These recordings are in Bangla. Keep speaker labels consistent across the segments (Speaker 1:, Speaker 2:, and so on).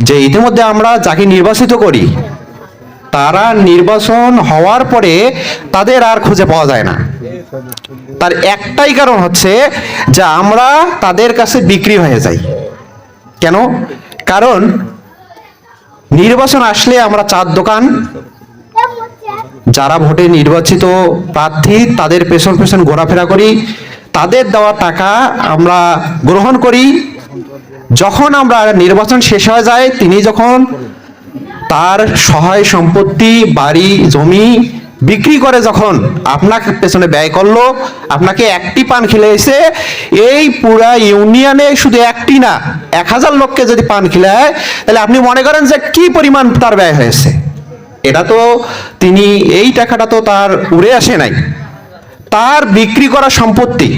Speaker 1: যে ইতিমধ্যে আমরা যাকে নির্বাচিত করি, তারা নির্বাচন হওয়ার পরে তাদের আর খুঁজে পাওয়া যায় না। তার একটাই কারণ হচ্ছে যে আমরা তাদের কাছে বিক্রি হয়ে যাই। কেন? কারণ নির্বাচন আসলে আমরা চার দোকান। যারা ভোটে নির্বাচিত প্রার্থী, তাদের পেছন পেছন ঘোরাফেরা করি। তাদের দেওয়া টাকা আমরা গ্রহণ করি। যখন আমরা নির্বাচন শেষ হয়ে যায়, তিনি যখন তার সহায় সম্পত্তি, বাড়ি, জমি বিক্রি করে যখন আপনাকে পেছনে ব্যয় করল, আপনাকে একটি পান খেলেছে এই পুরা ইউনিয়নে শুধু একটি না, এক হাজার লোককে যদি পান খিলায়, তাহলে আপনি মনে করেন যে কি পরিমাণ তার ব্যয় হয়েছে? এটা তো তিনি, এই টাকাটা তো তার উড়ে আসে নাই। তার বিক্রি করা সম্পত্তি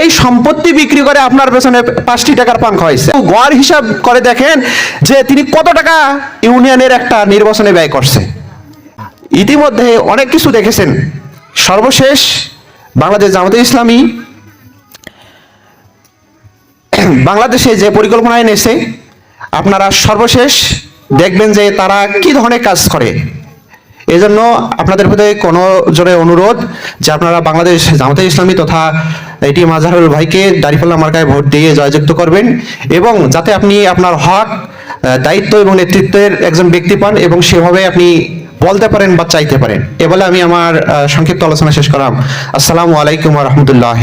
Speaker 1: এই সম্পত্তি বিক্রি করে আপনার পেছনে পাঁচটি টাকার পান খাওয়াইছে গড় হিসাব করে দেখেন যে তিনি কত টাকা ইউনিয়নের একটা নির্বাচনে ব্যয় করছে। ইতিমধ্যে অনেক কিছু দেখেছেন। সর্বশেষ বাংলাদেশ জামাতে ইসলামী বাংলাদেশে যে পরিকল্পনা এনেছে, আপনারা সর্বশেষ দেখবেন যে তারা কি ধরনের কাজ করে। এজন্য আপনাদের প্রতি কোনো জোরে অনুরোধ যে আপনারা বাংলাদেশ জামাতে ইসলামী তথা এটি মাজহারুল ভাইকে দাঁড়িপাল্লা মার্কায় ভোট দিয়ে জয়যুক্ত করবেন এবং যাতে আপনি আপনার হক দায়িত্ব এবং নেতৃত্বের একজন ব্যক্তি পান এবং সেভাবে আপনি বলতে পারেন বা চাইতে পারেন। এ বলে আমি আমার সংক্ষিপ্ত আলোচনা শেষ করলাম আসসালামু আলাইকুম রহমতুল্লাহ